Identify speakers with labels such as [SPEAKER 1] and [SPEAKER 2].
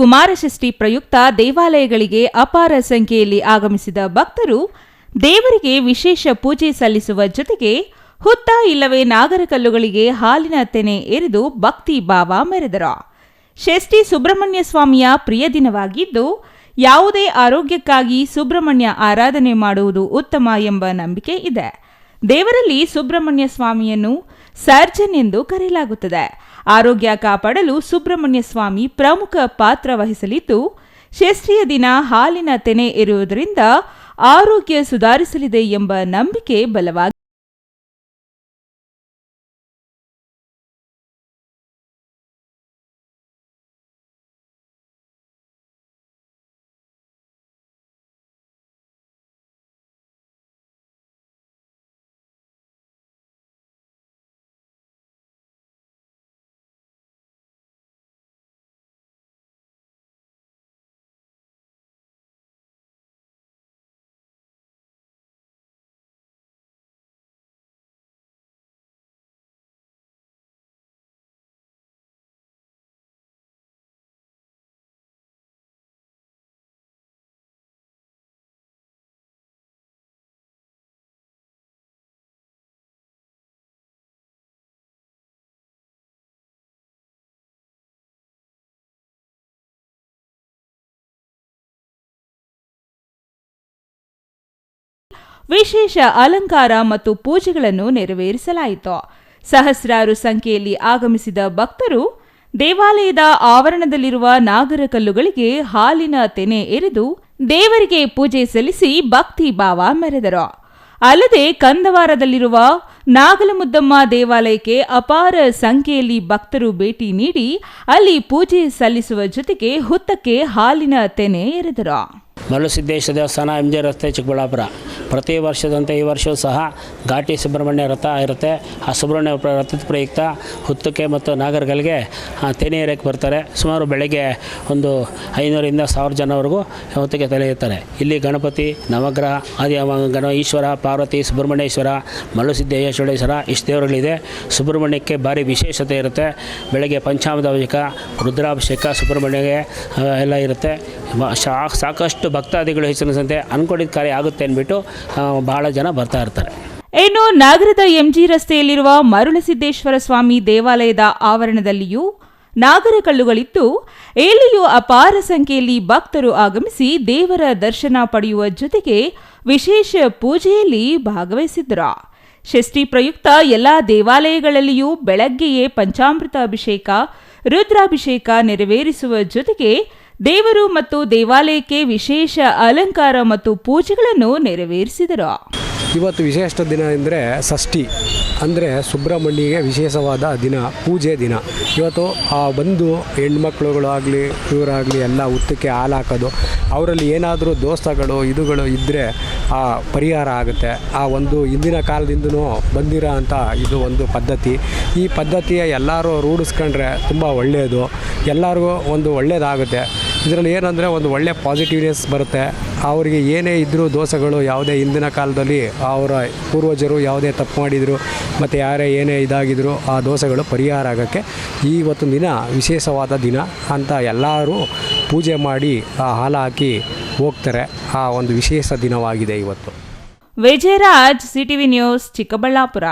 [SPEAKER 1] ಕುಮಾರಷಷ್ಠಿ ಪ್ರಯುಕ್ತ ದೇವಾಲಯಗಳಿಗೆ ಅಪಾರ ಸಂಖ್ಯೆಯಲ್ಲಿ ಆಗಮಿಸಿದ ಭಕ್ತರು ದೇವರಿಗೆ ವಿಶೇಷ ಪೂಜೆ ಸಲ್ಲಿಸುವ ಜೊತೆಗೆ ಹುತ್ತ ಇಲ್ಲವೇ ನಾಗರಕಲ್ಲುಗಳಿಗೆ ಹಾಲಿನ ತೆನೆ ಎರೆದು ಭಕ್ತಿ ಭಾವ ಮೆರೆದರು. ಷಷ್ಠಿ ಸುಬ್ರಹ್ಮಣ್ಯ ಸ್ವಾಮಿಯ ಪ್ರಿಯ ದಿನವಾಗಿದ್ದು, ಯಾವುದೇ ಆರೋಗ್ಯಕ್ಕಾಗಿ ಸುಬ್ರಹ್ಮಣ್ಯ ಆರಾಧನೆ ಮಾಡುವುದು ಉತ್ತಮ ಎಂಬ ನಂಬಿಕೆ ಇದೆ. ದೇವರಲ್ಲಿ ಸುಬ್ರಹ್ಮಣ್ಯ ಸ್ವಾಮಿಯನ್ನು ಸರ್ಜನ್ ಎಂದು ಕರೆಯಲಾಗುತ್ತದೆ. ಆರೋಗ್ಯ ಕಾಪಾಡಲು ಸುಬ್ರಹ್ಮಣ್ಯ ಸ್ವಾಮಿ ಪ್ರಮುಖ ಪಾತ್ರ ವಹಿಸಲಿದ್ದು ಷಷ್ಠಿಯ ದಿನ ಹಾಲಿನ ತೆನೆ ಇರುವುದರಿಂದ ಆರೋಗ್ಯ ಸುಧಾರಿಸಲಿದೆ ಎಂಬ ನಂಬಿಕೆ ಬಲವಾಗಿದೆ ವಿಶೇಷ ಅಲಂಕಾರ ಮತ್ತು ಪೂಜೆಗಳನ್ನು ನೆರವೇರಿಸಲಾಯಿತು. ಸಹಸ್ರಾರು ಸಂಖ್ಯೆಯಲ್ಲಿ ಆಗಮಿಸಿದ ಭಕ್ತರು ದೇವಾಲಯದ ಆವರಣದಲ್ಲಿರುವ ನಾಗರ ಕಲ್ಲುಗಳಿಗೆ ಹಾಲಿನ ತೆನೆ ಎರೆದು ದೇವರಿಗೆ ಪೂಜೆ ಸಲ್ಲಿಸಿ ಭಕ್ತಿ ಭಾವ ಮೆರೆದರು. ಅಲ್ಲದೆ ಕಂದವಾರದಲ್ಲಿರುವ ನಾಗಲಮುದ್ದಮ್ಮ ದೇವಾಲಯಕ್ಕೆ ಅಪಾರ ಸಂಖ್ಯೆಯಲ್ಲಿ ಭಕ್ತರು ಭೇಟಿ ನೀಡಿ ಅಲ್ಲಿ ಪೂಜೆ ಸಲ್ಲಿಸುವ ಜೊತೆಗೆ ಹುತ್ತಕ್ಕೆ ಹಾಲಿನ ತೆನೆ ಎರೆದರು.
[SPEAKER 2] ಮಲ್ಲುಸಿದ್ದೇಶ್ವರ ದೇವಸ್ಥಾನ ಎಂಜೆ ರಸ್ತೆ, ಚಿಕ್ಕಬಳ್ಳಾಪುರ. ಪ್ರತಿ ವರ್ಷದಂತೆ ಈ ವರ್ಷವೂ ಸಹ ಘಾಟಿ ಸುಬ್ರಹ್ಮಣ್ಯ ರಥ ಇರುತ್ತೆ. ಆ ಸುಬ್ರಹ್ಮಣ್ಯ ರಥದ ಪ್ರಯುಕ್ತ ಹುತ್ತಕ್ಕೆ ಮತ್ತು ನಾಗರಗಳಿಗೆ ತೆನೆ ಏರಕ್ಕೆ ಬರ್ತಾರೆ. ಸುಮಾರು ಬೆಳಗ್ಗೆ ಒಂದು ಐನೂರಿಂದ ಸಾವಿರ ಜನವರೆಗೂ ಹೊತ್ತಿಗೆ ತಲೆ ಇರ್ತಾರೆ ಇಲ್ಲಿ ಗಣಪತಿ, ನವಗ್ರಹ, ಆದಿ ಗಣ, ಈಶ್ವರ, ಪಾರ್ವತಿ, ಸುಬ್ರಹ್ಮಣ್ಯೇಶ್ವರ, ಮಲ್ಲುಸಿದ್ದೇಶ್ವರೇಶ್ವರ ಇಷ್ಟು ದೇವರುಗಳಿದೆ. ಸುಬ್ರಹ್ಮಣ್ಯಕ್ಕೆ ಭಾರಿ ವಿಶೇಷತೆ ಇರುತ್ತೆ. ಬೆಳಗ್ಗೆ ಪಂಚಾಮದ ಅಭಿಷೇಕ ರುದ್ರಾಭಿಷೇಕ, ಸುಬ್ರಹ್ಮಣ್ಯಗೆ ಎಲ್ಲ ಇರುತ್ತೆ. ಸಾಕಷ್ಟು ಭಕ್ತಾದಿಗಳು ಹೆಚ್ಚಿನ ಸಂತೆ ಅನ್ಕೊಂಡಿದ್ದ ಕಾರ್ಯ ಆಗುತ್ತೆ ಅಂದ್ಬಿಟ್ಟು ಬಹಳ ಜನ ಬರ್ತಾ ಇರ್ತಾರೆ.
[SPEAKER 1] ಇನ್ನು ನಗರದ ಎಂಜಿ ರಸ್ತೆಯಲ್ಲಿರುವ ಮರುಳಸಿದ್ದೇಶ್ವರ ಸ್ವಾಮಿ ದೇವಾಲಯದ ಆವರಣದಲ್ಲಿಯೂ ನಾಗರಕಲ್ಲುಗಳಿದ್ದು ಎಲ್ಲಿಯೂ ಅಪಾರ ಸಂಖ್ಯೆಯಲ್ಲಿ ಭಕ್ತರು ಆಗಮಿಸಿ ದೇವರ ದರ್ಶನ ಪಡೆಯುವ ಜೊತೆಗೆ ವಿಶೇಷ ಪೂಜೆಯಲ್ಲಿ ಭಾಗವಹಿಸಿದ್ರು ಷಷ್ಠಿ ಪ್ರಯುಕ್ತ ಎಲ್ಲ ದೇವಾಲಯಗಳಲ್ಲಿಯೂ ಬೆಳಗ್ಗೆಯೇ ಪಂಚಾಮೃತ ಅಭಿಷೇಕ ರುದ್ರಾಭಿಷೇಕ ನೆರವೇರಿಸುವ ಜೊತೆಗೆ ದೇವರು ಮತ್ತು ದೇವಾಲಯಕ್ಕೆ ವಿಶೇಷ ಅಲಂಕಾರ ಮತ್ತು ಪೂಜೆಗಳನ್ನು ನೆರವೇರಿಸಿದರು.
[SPEAKER 3] ಇವತ್ತು ವಿಶೇಷ ದಿನ ಎಂದರೆ ಷಷ್ಠಿ, ಅಂದರೆ ಸುಬ್ರಹ್ಮಣ್ಯಗೆ ವಿಶೇಷವಾದ ದಿನ, ಪೂಜೆ ದಿನ. ಇವತ್ತು ಆ ಬಂದು ಹೆಣ್ಮಕ್ಳುಗಳಾಗಲಿ ಇವರಾಗಲಿ ಎಲ್ಲ ಉತ್ತಕ್ಕೆ ಹಾಲು ಹಾಕೋದು, ಅವರಲ್ಲಿ ಏನಾದರೂ ದೋಸ್ತಗಳು, ಇದುಗಳು ಇದ್ದರೆ ಆ ಪರಿಹಾರ ಆಗುತ್ತೆ. ಆ ಒಂದು ಹಿಂದಿನ ಕಾಲದಿಂದನೂ ಬಂದಿರೋ ಅಂಥ ಇದು ಒಂದು ಪದ್ಧತಿ. ಈ ಪದ್ಧತಿಯ ಎಲ್ಲರೂ ರೂಢಿಸ್ಕೊಂಡ್ರೆ ತುಂಬ ಒಳ್ಳೆಯದು ಎಲ್ಲರಿಗೂ ಒಂದು ಒಳ್ಳೆಯದಾಗುತ್ತೆ ಇದರಲ್ಲಿ ಏನಂದರೆ ಒಂದು ಒಳ್ಳೆಯ ಪಾಸಿಟಿವ್ನೆಸ್ ಬರುತ್ತೆ. ಅವರಿಗೆ ಏನೇ ಇದ್ದರೂ ದೋಷಗಳು ಯಾವುದೇ ಹಿಂದಿನ ಕಾಲದಲ್ಲಿ ಅವರ ಪೂರ್ವಜರು ಯಾವುದೇ ತಪ್ಪು ಮಾಡಿದರು, ಮತ್ತು ಯಾರೇ ಏನೇ ಇದಾಗಿದ್ರು ಆ ದೋಷಗಳು ಪರಿಹಾರ ಆಗೋಕ್ಕೆ ಇವತ್ತು ದಿನ ವಿಶೇಷವಾದ ದಿನ ಅಂತ ಎಲ್ಲರೂ ಪೂಜೆ ಮಾಡಿ ಆ ಹಾಲು ಹಾಕಿ ಹೋಗ್ತಾರೆ. ಆ ಒಂದು ವಿಶೇಷ ದಿನವಾಗಿದೆ ಇವತ್ತು.
[SPEAKER 1] Vijayaraj CTV News Chikkaballapura.